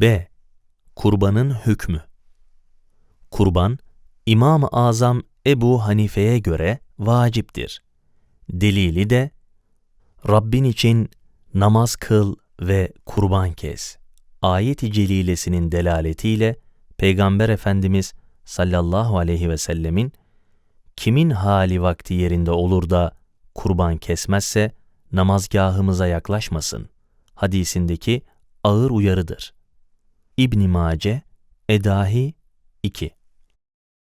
B. Kurbanın hükmü Kurban, İmam-ı Azam Ebu Hanife'ye göre vaciptir. Delili de, Rabbin için namaz kıl ve kurban kes. Ayet-i celilesinin delaletiyle Peygamber Efendimiz sallallahu aleyhi ve sellemin kimin hali vakti yerinde olur da kurban kesmezse namazgahımıza yaklaşmasın hadisindeki ağır uyarıdır. İbn Mace Edahi 2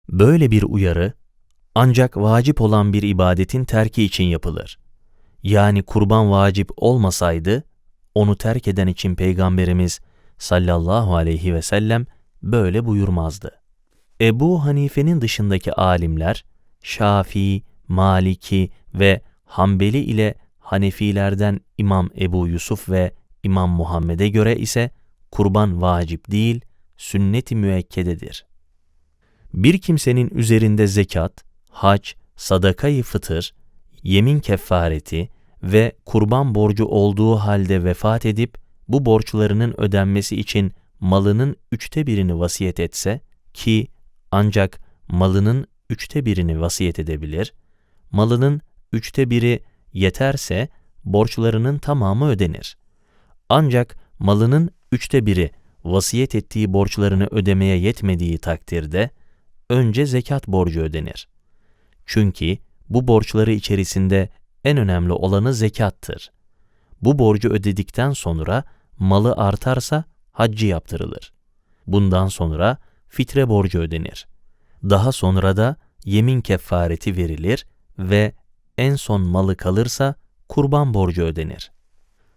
Böyle bir uyarı ancak vacip olan bir ibadetin terki için yapılır. Yani kurban vacip olmasaydı onu terk eden için Peygamberimiz sallallahu aleyhi ve sellem böyle buyurmazdı. Ebu Hanife'nin dışındaki alimler Şafii, Maliki ve Hanbeli ile Hanefilerden İmam Ebu Yusuf ve İmam Muhammed'e göre ise kurban vacip değil, sünnet-i müekkededir. Bir kimsenin üzerinde zekat, hac, sadakayı fıtır, yemin kefareti ve kurban borcu olduğu halde vefat edip bu borçlarının ödenmesi için malının üçte birini vasiyet etse ki ancak malının üçte birini vasiyet edebilir, malının üçte biri yeterse borçlarının tamamı ödenir. Ancak malının üçte biri vasiyet ettiği borçlarını ödemeye yetmediği takdirde önce zekat borcu ödenir. Çünkü bu borçları içerisinde en önemli olanı zekattır. Bu borcu ödedikten sonra malı artarsa haccı yaptırılır. Bundan sonra fitre borcu ödenir. Daha sonra da yemin kefareti verilir ve en son malı kalırsa kurban borcu ödenir.